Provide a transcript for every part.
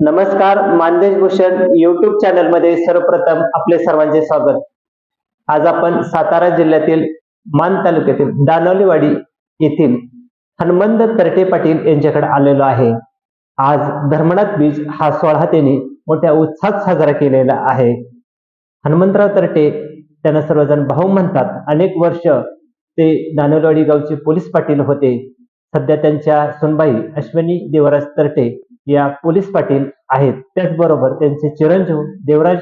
नमस्कार मानदेश भूषण युट्यूब चॅनलमध्ये सर्वप्रथम आपले सर्वांचे स्वागत. आज आपण सातारा जिल्ह्यातील मान तालुक्यातील दानवलीवाडी येथील हनुमंत तरटे पाटील यांच्याकडे आलेलो आहे. आज धर्मनाथ बीज हा सोहळा त्यांनी मोठ्या उत्साहात साजरा केलेला आहे. हनुमंतराव तरटे त्यांना सर्वजण भाऊ म्हणतात. अनेक वर्ष ते दानवलीवाडी गावचे पोलीस पाटील होते. सध्या त्यांच्या सुनबाई अश्विनी देवराज तरटे या पोलीस पाटील आहेत. त्याचबरोबर त्यांचे चिरंजीव देवराज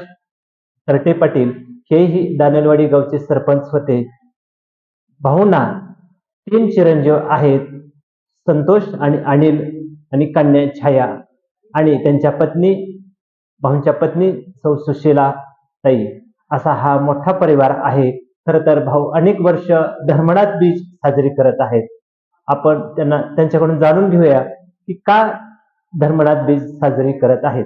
तरटे पाटील हेही दानलवाडी गावचे सरपंच होते. भाऊंना तीन चिरंजीव आहेत संतोष आणि अनिल आणि कन्या छाया आणि त्यांच्या पत्नी भाऊंच्या पत्नी सौ सुशीला ताई असा हा मोठा परिवार आहे. खर तर भाऊ अनेक वर्ष धर्मनाथ बीज साजरी करत आहेत. आपण त्यांना त्यांच्याकडून जाणून घेऊया की का धर्मराज बीज साजरी करत आहेत.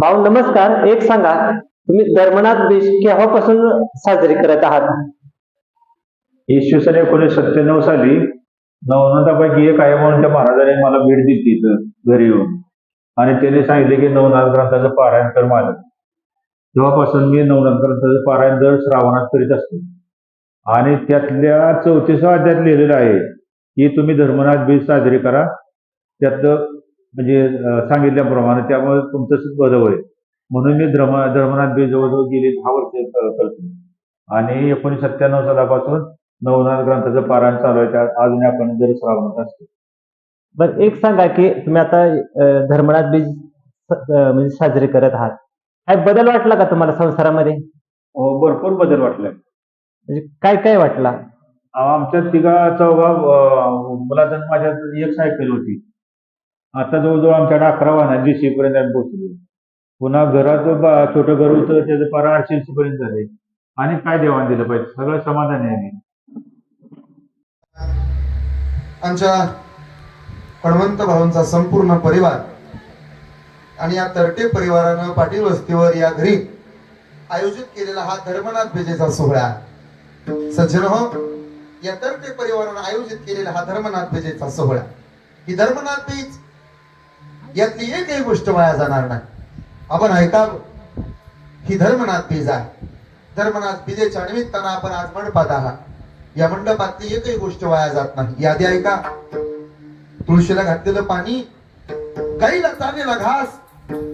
भाऊ नमस्कार. एक सांगा तुम्ही धर्मनाथ बीज केव्हापासून साजरी करत आहात? इसवी सन एकोणीशे सत्त्याण्णव साली नवनाथापैकी एक आहे म्हणून त्या महाराजांनी मला भेट दिली तिथं घरी येऊन. आणि त्याने सांगितले की नवनाथ ग्रंथाचं पारायण कर माझं तेव्हापासून मी नवनाथ ग्रंथाचं पारायण दर श्रावणात करीत असतो. आणि त्यातल्या चौतीसा अध्यात लिहिलेलं आहे की तुम्ही धर्मनाथ बीज साजरी करा. त्यातलं म्हणजे सांगितल्याप्रमाणे त्यामुळे तुमचं बदल होईल. म्हणून मी धर्म धर्मनाथ बीज जवळजवळ गेली दहा वर्ष करतो. आणि एकोणीशे सत्त्याण्णव सालापासून नवनाथ ग्रंथाचं पारायण चालू आहे. अजून आपण दर श्रावणात असतो. बर एक सांगा की तुम्ही आता धर्मनाथ बीज म्हणजे साजरी करत आहात. काय बदल वाटला का तुम्हाला संसारामध्ये? अं, भरपूर बदल वाटलाय म्हणजे काय काय वाटला? आमच्या तिघा चौघा मुलाचं माझ्या एक सायकल होती. आता जवळजवळ आमच्याकडे अकरा वाहन दीडशे पर्यंत आम्ही पोहोचलो. पुन्हा घरात बा- छोटं घर होतं त्याचं पार आठशे पर्यंत झाले. आणि काय देवाण दिलं पाहिजे? सगळं समाधान आहे. आम्ही. आमच्या हणवंत भाऊंचा संपूर्ण परिवार आणि या तरटे परिवारानं पाटील वस्तीवर या घरी आयोजित केलेला हा धर्मनाथ बेजेचा सोहळा. सज्जन हो या तरटे परिवारानं आयोजित केलेला हा धर्मनाथ बेजेचा सोहळा. ही धर्मनाथ बीज यातली एकही गोष्ट वाया जाणार नाही. आपण ऐकावं. ही धर्मनाथ बीज आहे. धर्मनाथ बीजेच्या निमित्तानं आपण आज मंडपात आहात. या मंडपातली एकही गोष्ट वाया जात नाही. यादी ऐका. तुळशीला घातलेलं पाणी गाईला चालेला घास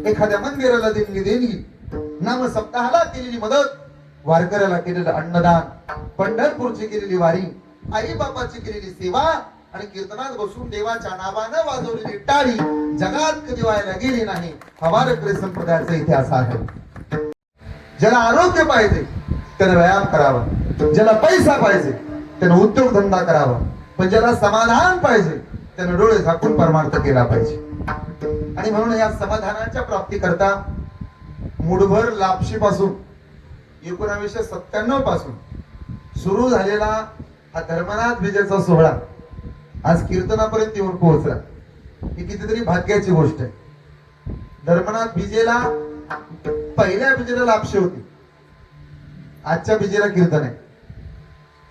एखाद्या मंदिराला देणगी देणगी नाम सप्ताहाला केलेली मदत वारकऱ्याला केलेलं अन्नदान पंढरपूरची केलेली वारी आई बापाची केलेली सेवा आणि कीर्तनात बसून देवाच्या नावानं वाजवलेली टाळी जगात कधी व्हायला गेली नाही हा संप्रदायाचा इतिहास आहे. ज्याला आरोग्य पाहिजे त्यानं व्यायाम करावा. ज्याला पैसा पाहिजे त्यानं उद्योगधंदा करावा. पण ज्याला समाधान पाहिजे त्यानं डोळे झाकून परमार्थ केला पाहिजे. आणि म्हणून या समाधानाच्या प्राप्ती करता मुठभर लापशी पासून एकोणावीसशे सत्त्याण्णवपासून सुरू झालेला हा धर्मनाथ विजयचा सोहळा आज कीर्तनापर्यंत येऊन पोहोचला. ही कितीतरी भाग्याची गोष्ट आहे. धर्मनाथ विजेला पहिल्या विजेला लापशी होती. आजच्या विजेला कीर्तन आहे.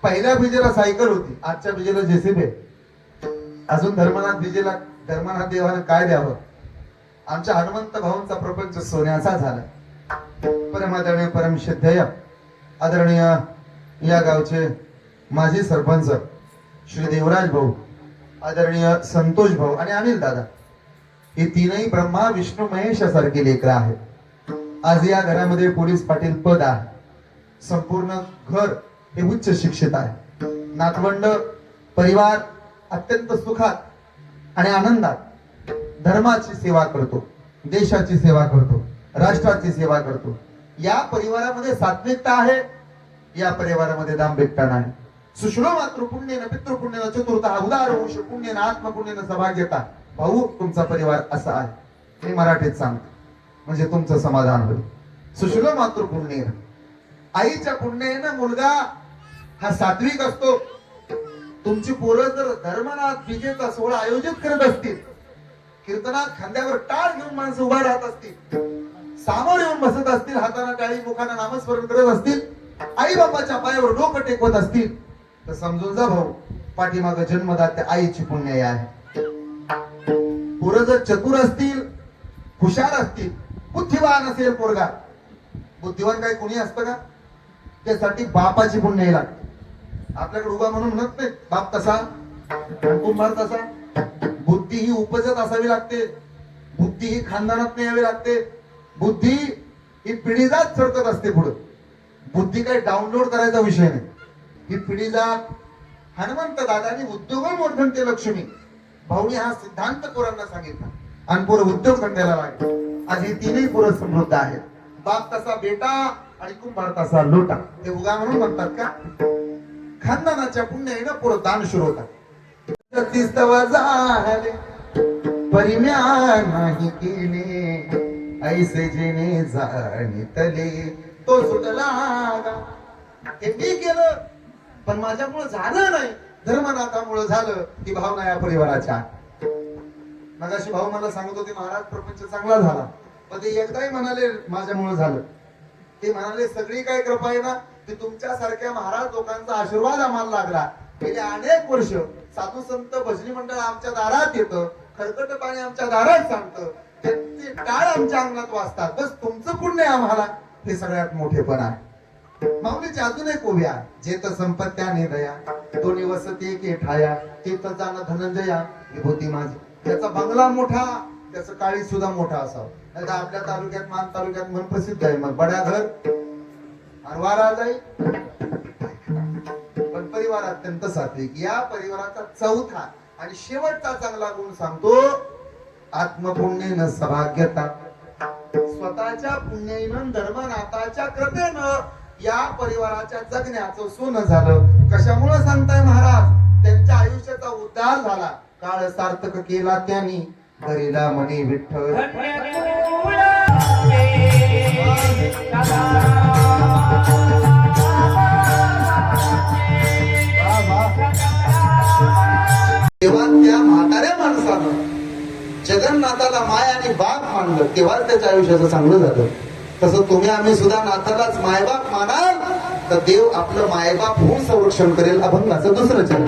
पहिल्या विजेला सायकल होती. आजच्या विजेला जेसीबी आहे. अजून धर्मनाथ विजेला धर्मनाथ देवानं काय द्यावं? आमच्या हनुमंत भाऊंचा प्रपंच सोन्याचा झाला. परमादरणीय परमश्रद्धेय आदरणीय या गावचे माजी सरपंच श्री देवराज भाऊ. आदरणीय संतोष भाऊ आणि अनिल दादा हे तीनही ब्रह्मा विष्णू महेश सारखे लेकर आहेत. आज या घरामध्ये पोलीस पाटील पद आहे. संपूर्ण घर हे उच्च शिक्षित आहे. नातवंड परिवार अत्यंत सुखात आणि आनंदात धर्माची सेवा करतो देशाची सेवा करतो राष्ट्राची सेवा करतो. या परिवारामध्ये सात्विकता आहे या परिवारामध्ये दांभिकता नाही. सुश्रो मात्र पुण्यन पितृपुण्यन चतुर्थ उदार वंश पुण्यन आत्मपुण्यन घेता. भाऊ तुमचा परिवार असा आहे. मी मराठीत सांगतो. म्हणजे तुमचं समाधान होईल. सुश्रो मातृ पुण्येन आईच्या पुण्येनं मुलगा हा सात्विक असतो. तुमची पोरं जर धर्मनाथ विजेचा सोहळा आयोजित करत असतील कीर्तनात खांद्यावर टाळ घेऊन माणसं उभा राहत असतील सामोर येऊन बसत असतील हाताना टाळी मुखानं नामस्मरण करत असतील आई बाबाच्या पायावर डोकं टेकवत असतील तर समजून जा भाऊ पाठीमाग जन्मदात्या आईची पुण्य आहे. पोरं जर चतुर असतील हुशार असतील बुद्धिवान असेल पोरगा बुद्धिवान काही कोणी असतं का? त्यासाठी बापाची पुण्य लागते. आपल्याकडे उभा म्हणून म्हणत नाही बाप तसा कुंभार तसा. बुद्धी ही उपजत असावी लागते. बुद्धी ही खानदानात यावी लागते. बुद्धी ही पिढीजात सरकत असते पुढे. बुद्धी काही डाउनलोड करायचा विषय नाही. ही पिढीजात हनुमंत दादानी उद्योग ते लक्ष्मी. भाऊनी हा सिद्धांत पोरांना सांगितला. आणि पोरं उद्योग धंद्याला लागले. आज ही तिन्ही पोरं समृद्ध आहेत. बाप तसा बेटा आणि कुंभार तसा लोटा. ते उगा म्हणून म्हणतात का? खानदानाच्या पुण्याईनं पोरं दान सुरू होतात तीस्तव झाले परिम्या नाही केले. ऐसे जेने जाणितले तो सुटला. हे मी केलं पण माझ्यामुळे झालं नाही. धर्मनाथामुळे झालं ही भावना या परिवाराच्या. मगाशी भाऊ मला सांगत होते महाराज प्रपंच चांगला झाला. पण ते एकदाही म्हणाले माझ्यामुळे झालं. ते म्हणाले सगळी काय कृपा आहे ना ते तुमच्या सारख्या महाराज लोकांचा आशीर्वाद आम्हाला लागला. गेले अनेक वर्ष साधू संत भजनी मंडळ आमच्या दारात येतं खरकट पाणी आमच्या दारात सांगतं ते टाळ आमच्या अंगणात वाचतात बस तुमचं पुण्य आहे आम्हाला. हे सगळ्यात मोठेपण आहे. माऊलीची अजून एक उभ्या जेत संपत्त्या दया दोन्ही वसती एक ठाया. तेथ जाण धनंजया. विभूती माझी. त्याचा बंगला मोठा त्याचं काळी सुद्धा मोठा असावं. नाही तर आपल्या तालुक्यात मान तालुक्यात मन प्रसिद्ध आहे मग. बड्या घर. आणि जाई पण परिवार अत्यंत सात्विक. या परिवाराचा चौथा आणि शेवटचा चांगला गुण सांगतो आत्मपुण्यन सभाग्यता. स्वतःच्या पुण्याईनं धर्मनाथाच्या कृपेनं या परिवाराच्या जगण्याचं सोनं झालं. कशामुळे सांगताय महाराज? त्यांच्या आयुष्याचा उद्धार झाला. काळ सार्थक केला त्यांनी. करीला म्हणे विठ्ठल. तेव्हा त्या म्हाताऱ्या माणसानं जगन्नाथाला माय आणि बाप मानलं. तेव्हाच त्याच्या आयुष्याचं चांगलं झालं. तसं तुम्ही आम्ही सुद्धा नाथालाच मायबाप मानाल तर देव आपलं मायबाप होऊन संरक्षण करेल अभंगाचं दुसरं चरण.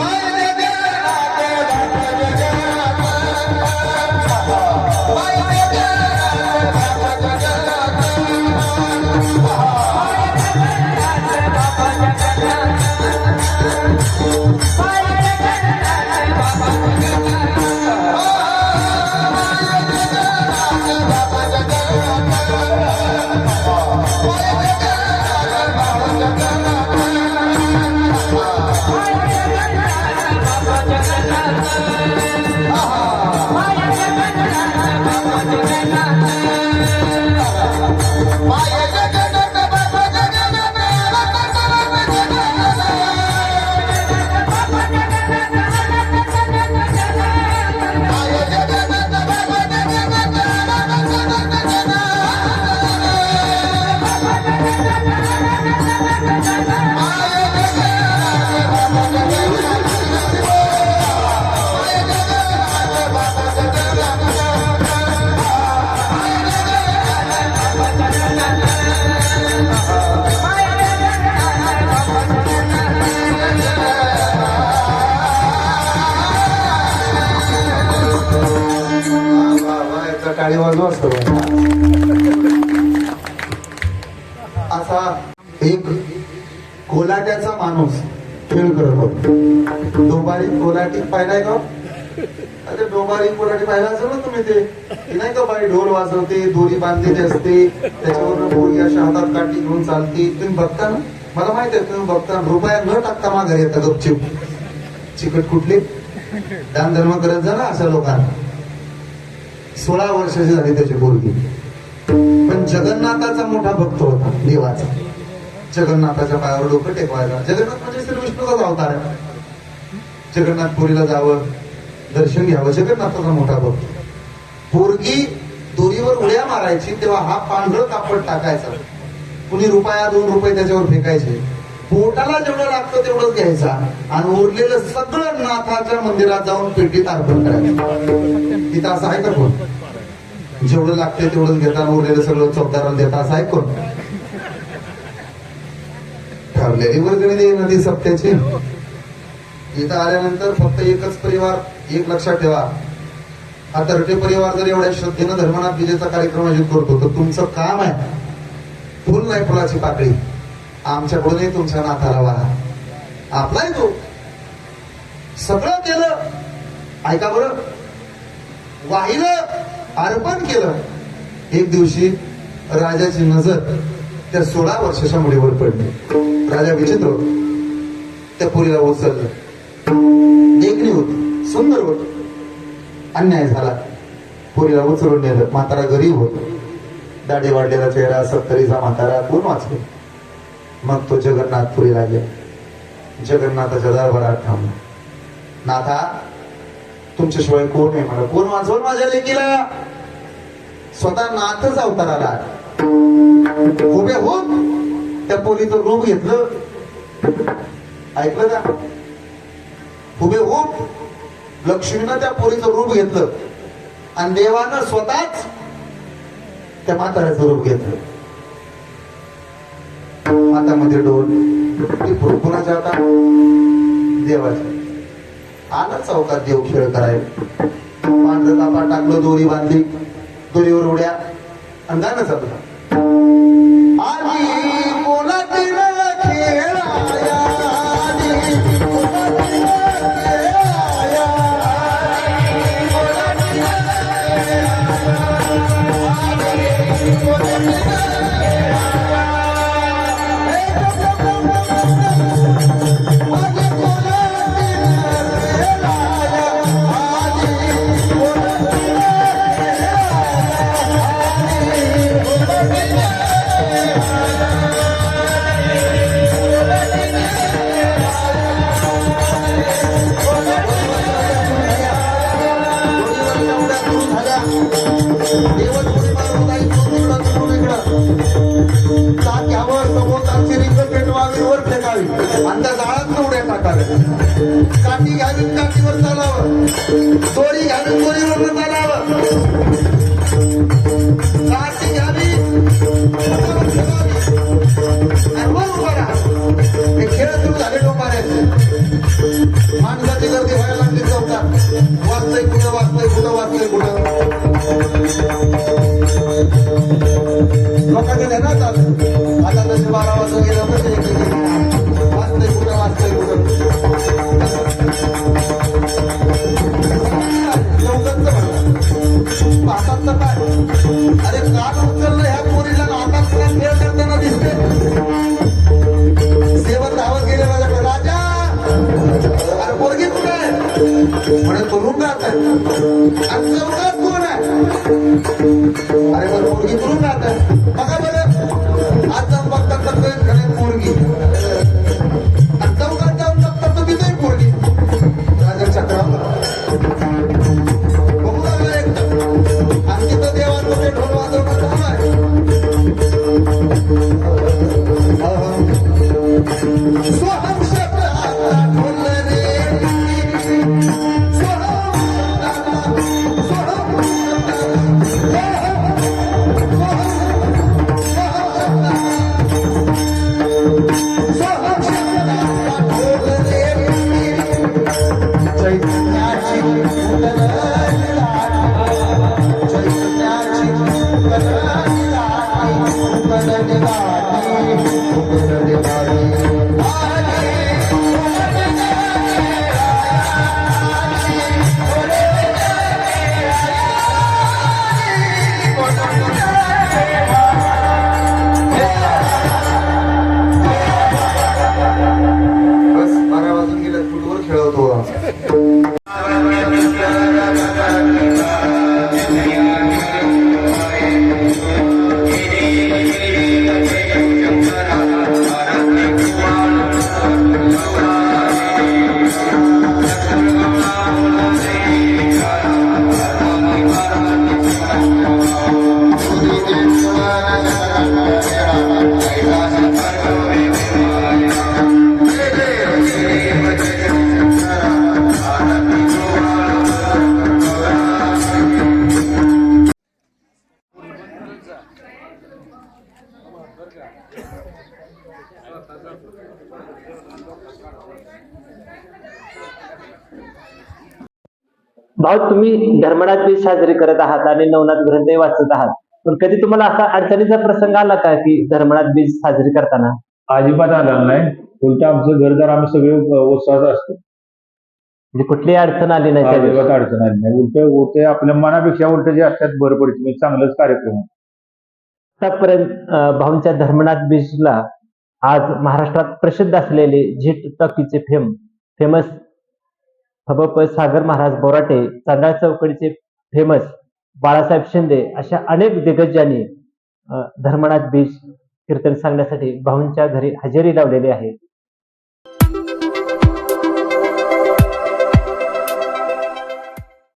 टाळी वाजवा असतो असा एक कोलाट्याचा माणूस खेळ करत होता डोबारी कोलाटी पाहिलाय का? अरे डोबारी कोलाटी पाहिला असेल ना तुम्ही ते. नाही का बाई ढोल वाजवते दोरी बांधलेली असते. त्याच्यावर पोरगी अशा हातात काठी घेऊन चालते. तुम्ही बघता ना? मला माहीत आहे तुम्ही बघता रुपया न टाकता माघारी येतात गपचिप. चिकट कुठली? दान धर्म करत जा ना अशा लोकांना. सोळा वर्षाची झाली त्याची पोरगी. पण जगन्नाथाचा मोठा भक्त होता देवाचा. जगन्नाथाच्या पायावर डोकं टेकवायला जगन्नाथ म्हणजे श्री विष्णूचाच अवतार आहे. जगन्नाथपुरीला जावं दर्शन घ्यावं जगन्नाथाचा मोठा भक्त. पोरगी दोरीवर उड्या मारायची तेव्हा हा पांढरं कापड टाकायचा. कुणी रुपया दोन रुपये त्याच्यावर फेकायचे. पोटाला जेवढं लागतं तेवढंच घ्यायचा. आणि उरलेलं सगळं नाथाच्या मंदिरात जाऊन पेटीत अर्पण करायचं. तिथं असं आहे का कोण? जेवढं लागते तेवढंच घेताना उरलेलं सगळं चौकदाराला देता असं आहे कोण? ठरलेली वर्गणी देईल नदी सप्त्याची. इथं आल्यानंतर फक्त एकच परिवार एक लक्षात ठेवा. हा तरटे परिवार जर एवढ्या श्रद्धेनं धर्मनाथ विजेचा कार्यक्रम आयोजित करतो तर तुमचं काम आहे. फुल नाही फुलाची पाकळी. आमच्याकडूनही तुमच्या नाथाला आपला आपलाय तो. सगळं केलं. ऐका बरं. वाहिलं अर्पण केलं. एक दिवशी राजाची नजर त्या सोळा वर्षाच्या मुलीवर पडली. राजा विचित्र त्या पुरीला उचललं. देखणी होती. सुंदर होती. अन्याय झाला. पुरीला उचलून नेलं. म्हातारा गरीब होत. दाढी वाढलेला चेहरा सत्तरीचा म्हातारा कोण वाचले? मग तो जगन्नाथपुरीला गेला जगन्नाथाच्या दरबारात थांबला. नाथा तुमच्याशिवाय कोण आहे मला? कोण वाचवल माझ्या लेकीला? स्वतः नाथच अवतार आला उभे हो त्या पोलीचं रूप घेतलं. ऐकलं का? उभे हो लक्ष्मीनं त्या पोरीचं रूप घेतलं. आणि देवानं स्वतःच त्या म्हाताऱ्याचं रूप घेतलं. हातामध्ये डोल ती पोर कुणाच्या आता देवाच्या आला चौकात देव खेळ करायला. पांढरं कापा टाकलं दोरी बांधली. दोरीवर उड्या. आणि गाणं चाललं घ्यावी चालावं दोरी घ्यावी. दोरीवर चालावं घ्यावी हे खेळ सुरू झाले डोंबाऱ्याचे. माणसाची गर्दी व्हायला लागली चौकात. वाचतंय कुठं वाचतंय कुठं वाचतंय कुठं? लोकांच्या म्हणे तुरुंग गात आहे. आणि चौकात कोण आहे? अरे बरं मुलगी तुरुंग आहे. बघा भाऊ तुम्ही धर्मनाथ बीज साजरी करत आहात आणि नवनाथ ग्रंथही वाचत आहात. पण कधी तुम्हाला असा अडचणीचा प्रसंग आला का की धर्मनाथ बीज साजरी करताना? अजिबात आला नाही. उलट आमचं घरदार आम्ही सगळे उत्साहात असतो. म्हणजे कुठलीही अडचण आली नाही त्या दिवशी? अजिबात अडचण आली नाही. उलट उलटे आपल्या मनापेक्षा उलट जे असतात बरं पडते म्हणजे चांगलंच कार्यक्रम आहे. आतापर्यंत अं, भाऊंच्या धर्मनाथ बीजला आज महाराष्ट्रात प्रसिद्ध असलेले झीट टॉकीचे फेम फेमस हबप सागर महाराज बोराटे चांडाळ चौकडीचे फेमस बाळासाहेब शिंदे अशा अनेक दिग्गजांनी धर्मनाथ बीज कीर्तन सांगण्यासाठी भाऊंच्या घरी हजेरी लावलेली आहे.